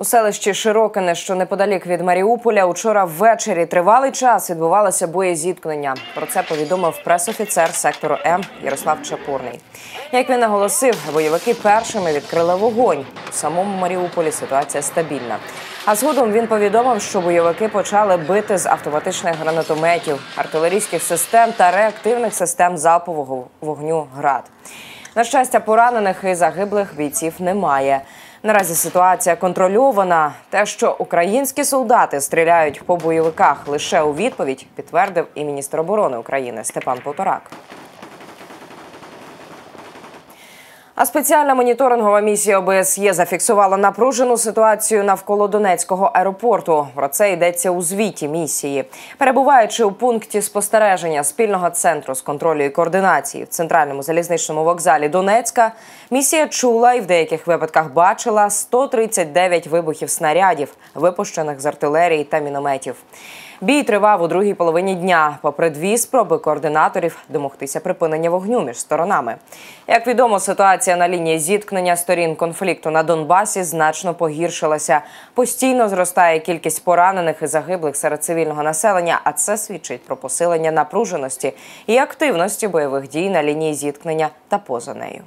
У селищі Широкине, що неподалік від Маріуполя, учора ввечері тривалий час відбувалося боєзіткнення. Про це повідомив пресофіцер сектору М Ярослав Чапурний. Як він наголосив, бойовики першими відкрили вогонь. У самому Маріуполі ситуація стабільна. А згодом він повідомив, що бойовики почали бити з автоматичних гранатометів, артилерійських систем та реактивних систем залпового вогню ГРАД. На щастя, поранених і загиблих бійців немає. Наразі ситуація контрольована. Те, що українські солдати стріляють по бойовиках лише у відповідь, підтвердив і міністр оборони України Степан Полторак. А спеціальна моніторингова місія ОБСЄ зафіксувала напружену ситуацію навколо Донецького аеропорту. Про це йдеться у звіті місії. Перебуваючи у пункті спостереження спільного центру з контролю і координації в центральному залізничному вокзалі Донецька, місія чула і в деяких випадках бачила 139 вибухів снарядів, випущених з артилерії та мінометів. Бій тривав у другій половині дня, попри дві спроби координаторів домогтися припинення вогню між сторонами. Як відомо, ситуація на лінії зіткнення сторін конфлікту на Донбасі значно погіршилася. Постійно зростає кількість поранених і загиблих серед цивільного населення, а це свідчить про посилення напруженості і активності бойових дій на лінії зіткнення та поза нею.